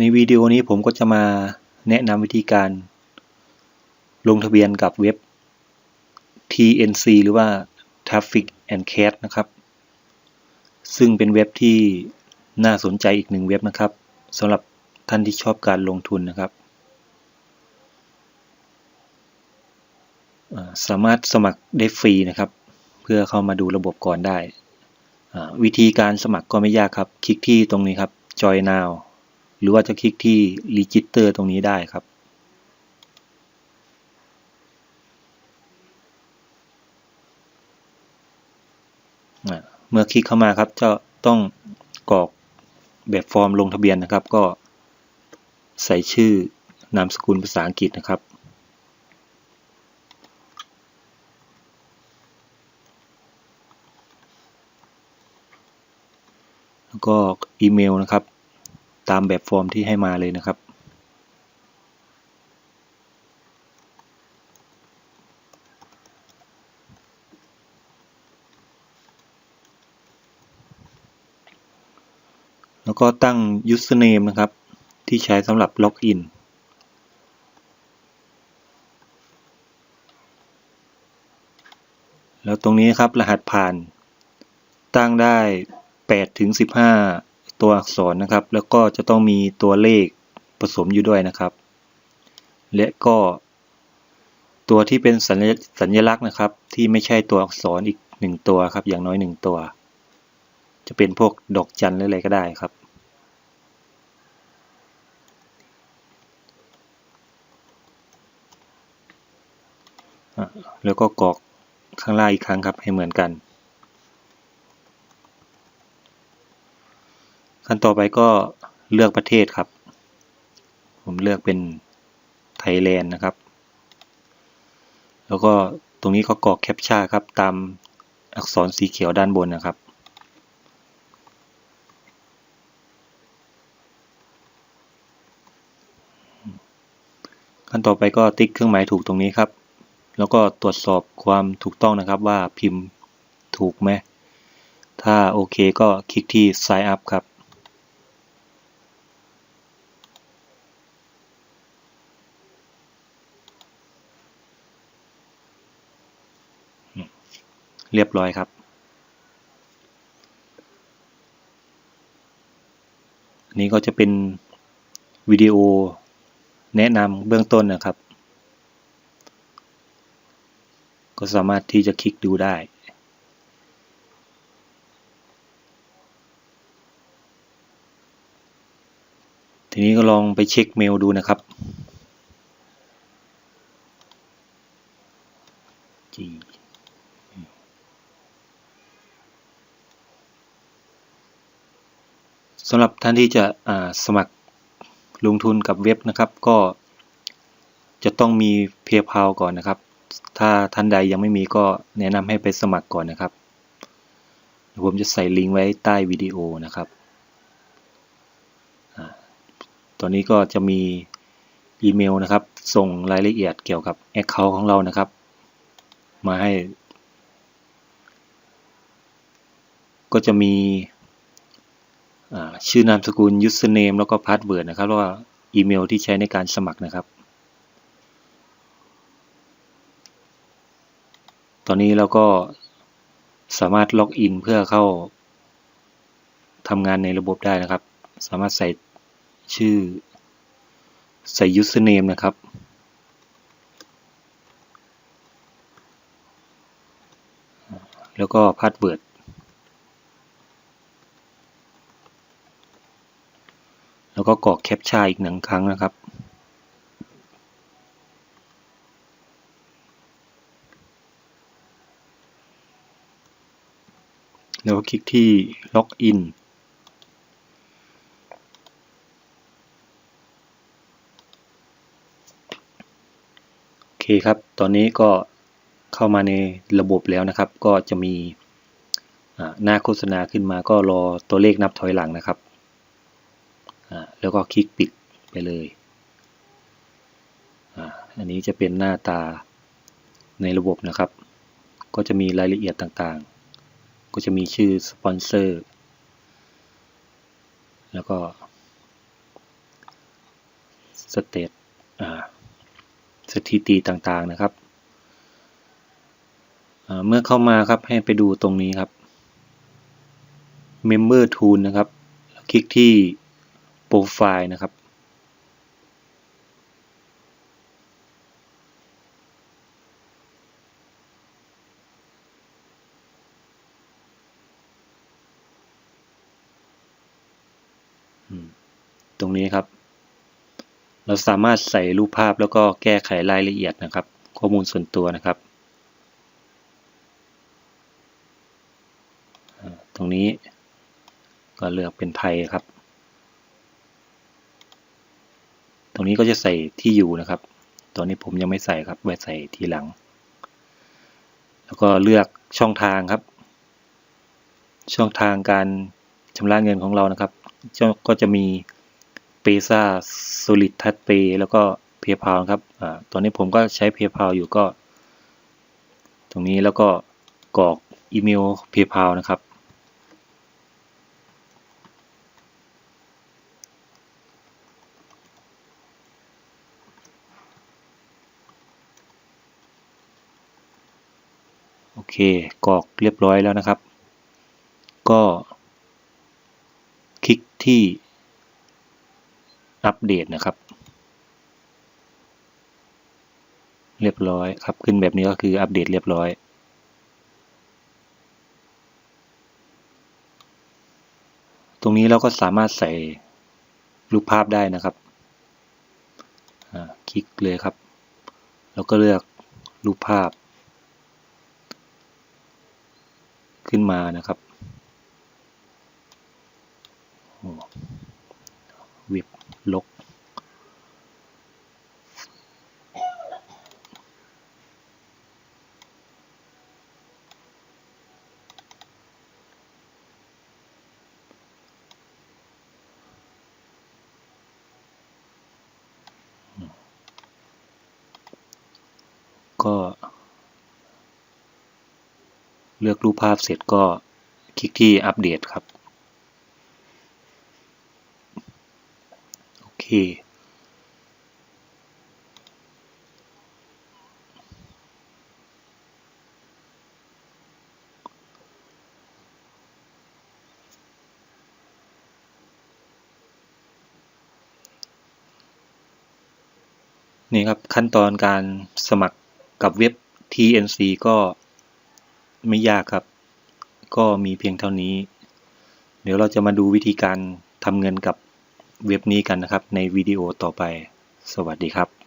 ในวิดีโอนี้ผมก็จะมาแนะนำวิธีการ ลงทะเบียนกับเว็บ TNC หรือว่า Traffic and Cat นะครับ ซึ่งเป็นเว็บที่น่าสนใจอีกหนึ่งเว็บนะครับสำหรับท่านที่ชอบการลงทุนนะครับ สามารถสมัครได้ฟรีนะครับ เพื่อเข้ามาดูระบบก่อนได้ วิธีการสมัครก็ไม่ยากครับ คลิกที่ตรงนี้ครับ Join Now หรือว่าจะคลิกที่ Register ตรงนี้ได้ครับ เมื่อคลิกเข้ามาครับจะต้องกรอกแบบฟอร์มลงทะเบียนนะครับ ก็ใส่ชื่อนามสกุลภาษาอังกฤษนะครับ แล้วก็อีเมลนะครับ ตามแบบฟอร์มที่ให้มาเลยนะครับ แล้วก็ตั้ง username นะครับ ที่ใช้สำหรับล็อกอินแล้วตรงนี้ครับรหัสผ่านตั้งได้8ถึง15 ตัวอักษรนะครับ แล้วก็จะต้องมีตัวเลขผสมอยู่ด้วยนะครับ และก็ ตัวที่เป็นสัญสญลักษณ์นะครับ ที่ไม่ใช่ตัวอักษรอีกหนึ่งตัวครับ อย่างน้อยหนึ่งตัว จะเป็นพวกดอกจันหรืออะไรก็ได้ครับ แล้วก็กรอกข้างล่างอีกครั้งครับให้เหมือนกัน ขั้นต่อไปก็เลือกประเทศครับ ผมเลือกเป็นไทยแลนด์นะครับ แล้วก็ตรงนี้ก็กรอกแคปชั่นครับ ตามอักษรสีเขียวด้านบนนะครับ ขั้นต่อไปก็ติ๊กเครื่องหมายถูกตรงนี้ครับ แล้วก็ตรวจสอบความถูกต้องนะครับว่าพิมพ์ถูกไหม ถ้าโอเคก็คลิกที่ sign up ครับ เรียบร้อยครับนนี้ก็จะเป็นวิดีโอแนะนำเบื้องต้นนะครับ ก็สามารถที่จะคลิกดูได้ทีนี้ก็ลองไปเช็คเมลดูนะครับ สำหรับท่านที่จะสมัครลงทุนกับเว็บนะครับ ก็จะต้องมีเพียพาวก่อนนะครับ ถ้าท่านใดยังไม่มีก็แนะนำให้ไปสมัครก่อนนะครับ ผมจะใส่ลิงก์ไว้ใต้วิดีโอนะครับ ตอนนี้ก็จะมีอีเมลนะครับ ส่งรายละเอียดเกี่ยวกับ Account ของเรานะครับ มาให้ ก็จะมี ชื่อนามสกุล username แล้วก็ password นะครับแล้วก็อีเมลที่ใช้ในการสมัครนะครับ ตอนนี้เราก็สามารถล็อกอินเพื่อเข้าทำงานในระบบได้นะครับ สามารถใส่ชื่อใส่ username นะครับ แล้วก็ password แล้ว ก็กรอกแคปชั่นอีกหนึ่งครั้งนะครับ แล้วคลิกที่ล็อกอินโอเคครับ ตอนนี้ก็เข้ามาในระบบแล้วนะครับ ก็จะมีหน้าโฆษณาขึ้นมาก็รอตัวเลขนับถอยหลังนะครับ แล้วก็คลิกปิดไปเลยอันนี้จะเป็นหน้าตาในระบบนะครับ ก็จะมีรายละเอียดต่างๆ ก็จะมีชื่อสปอนเซอร์ แล้วก็สเตตสถิติต่างๆนะครับ เมื่อเข้ามาครับให้ไปดูตรงนี้ครับ Member Tool นะครับแล้ วคลิกที่ Profile นะครับ ตรงนี้ครับ เราสามารถใส่รูปภาพแล้วก็แก้ไขรายละเอียดนะครับ ข้อมูลส่วนตัวนะครับ ตรงนี้ก็เลือกเป็นไทยครับ ต รงนี้ก็จะใส่ที่อยู่นะครับ ตอนนี้ผมยังไม่ใส่ครับไว้ใส่ทีหลัง แล้วก็เลือกช่องทางครับ ช่องทางการชำระเงินของเรานะครับ ก็จะมีเปซ่า Solid Touch Pay แล้วก็ PayPal ครับอตอนนี้ผมก็ใช้ PayPal อยู่ก็ ตรงนี้แล้วก็กรอกอีเมล PayPal นะครับ เคกรอกเรียบร้อยแล้วนะครับ ก็คลิกที่อัปเดตนะครับ เรียบร้อยครับขึ้นแบบนี้ก็คืออัปเดตเรียบร้อยตรงนี้เราก็สามารถใส่รูปภาพได้นะครับ คลิกเลยครับ แล้วก็เลือกรูปภาพ ขึ้นมานะครับว็บลก ก็ เลือกรูปภาพเสร็จก็คลิกที่อัปเดตครับ โอเค นี่ครับขั้นตอนการสมัครกับเว็บ TNC ก็ ไม่ยากครับ ก็มีเพียงเท่านี้ เดี๋ยวเราจะมาดูวิธีการทำเงินกับเว็บนี้กันนะครับ ในวิดีโอต่อไป สวัสดีครับ